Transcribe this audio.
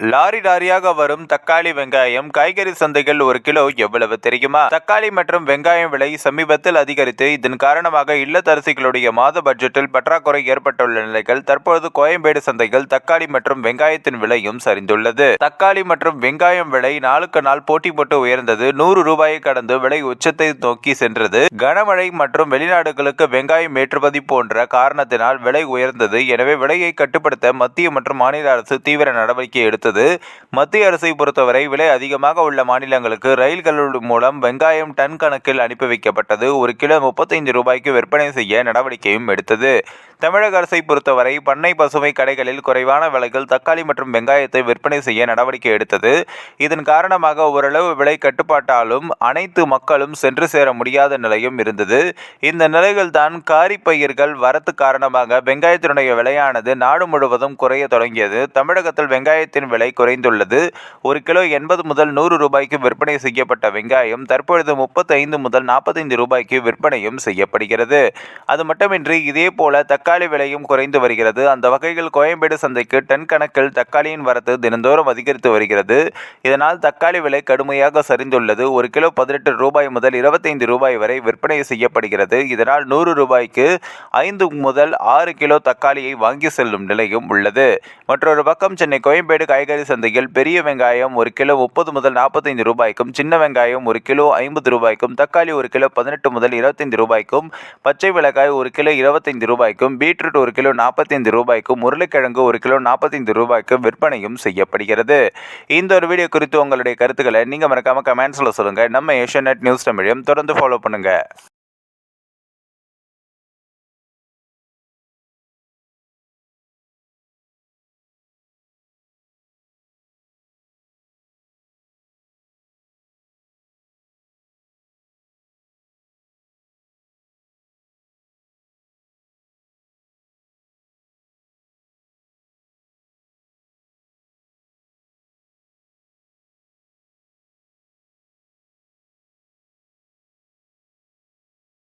Lorry லாரியாக வரும் தக்காளி வெங்காயம். காய்கறி சந்தைகள் ஒரு கிலோ எவ்வளவு தெரியுமா? தக்காளி மற்றும் வெங்காயம் விலை சமீபத்தில் அதிகரித்து இதன் காரணமாக இல்லத்தரசிகளுடைய மாத பட்ஜெட்டில் பற்றாக்குறை ஏற்பட்டுள்ள நிலைகள் தற்பொழுது கோயம்பேடு சந்தைகள் தக்காளி மற்றும் வெங்காயத்தின் விலையும் சரிந்துள்ளது. தக்காளி மற்றும் வெங்காயம் விலை நாளுக்கு நாள் போட்டி போட்டு உயர்ந்தது. நூறு ரூபாயை கடந்து விலை உச்சத்தை நோக்கி சென்றது. கனமழை மற்றும் வெளிநாடுகளுக்கு வெங்காயம் ஏற்றுமதி போன்ற காரணத்தினால் விலை உயர்ந்தது. எனவே விலையை கட்டுப்படுத்த மத்திய மற்றும் மாநில அரசு தீவிர நடவடிக்கை எடுத்தது மத்திய அரசை பொறுத்தவரை விலை அதிகமாக உள்ள மாநிலங்களுக்கு ரயில்கள் மூலம் வெங்காயம் டன் கணக்கில் அனுப்பி வைக்கப்பட்டது. ஒரு கிலோ முப்பத்தைந்து ரூபாய்க்கு விற்பனை செய்ய நடவடிக்கையும் எடுத்தது. தமிழக அரசை பொறுத்தவரை பண்ணை பசுமை கடைகளில் குறைவான விலையில் தக்காளி மற்றும் வெங்காயத்தை விற்பனை செய்ய நடவடிக்கை எடுத்தது. இதன் காரணமாக ஓரளவு விலை கட்டுப்பாட்டாலும் அனைத்து மக்களும் சென்று சேர முடியாத நிலையும் இருந்தது. இந்த நிலையில் தான் காரி பயிர்கள் வரத்து காரணமாக வெங்காயத்தினுடைய விலையானது நாடு முழுவதும் குறைய தொடங்கியது. தமிழகத்தில் வெங்காயத்தின் விலை குறைந்துள்ளது. ஒரு கிலோ எண்பது முதல் நூறு ரூபாய்க்கு விற்பனை செய்யப்பட்ட வெங்காயம் தற்பொழுது முப்பத்தைந்து முதல் நாற்பத்தைந்து ரூபாய்க்கு விற்பனையும் செய்யப்படுகிறது. அது மட்டுமின்றி இதே போல தக்காளி விலையும் குறைந்து வருகிறது. அந்த வகையில் கோயம்பேடு சந்தைக்கு டன் கணக்கில் தக்காளியின் வரத்து தினந்தோறும் அதிகரித்து வருகிறது. இதனால் தக்காளி விலை கடுமையாக சரிந்துள்ளது. ஒரு கிலோ பதினெட்டு ரூபாய் முதல் இருபத்தைந்து ரூபாய் வரை விற்பனை செய்யப்படுகிறது. இதனால் நூறு ரூபாய்க்கு ஐந்து முதல் ஆறு கிலோ தக்காளியை வாங்கி செல்லும் நிலையும் உள்ளது. மற்றொரு பக்கம் சென்னை கோயம்பேடு காய்கறி சந்தையில் பெரிய வெங்காயம் ஒரு கிலோ முப்பது முதல் நாற்பத்தைந்து ரூபாய்க்கும் சின்ன வெங்காயம் ஒரு கிலோ ஐம்பது ரூபாய்க்கும் தக்காளி ஒரு கிலோ பதினெட்டு முதல் இருபத்தைந்து ரூபாய்க்கும் பச்சை மிளகாய் ஒரு கிலோ இருபத்தைந்து ரூபாய்க்கும் பீட்ரூட் ஒரு கிலோ நாற்பத்தைந்து ரூபாய்க்கும் உருளைக்கிழங்கு ஒரு கிலோ நாற்பத்தைந்து ரூபாய்க்கும் விற்பனையும் செய்யப்படுகிறது. இந்த ஒரு வீடியோ குறித்து உங்களுடைய கருத்துக்களை நீங்கள் மறக்காமல் கமெண்ட்ஸில் சொல்லுங்கள் நம்ம ஏஷியா நியூஸ் தமிழையும் தொடர்ந்து ஃபாலோ பண்ணுங்கள்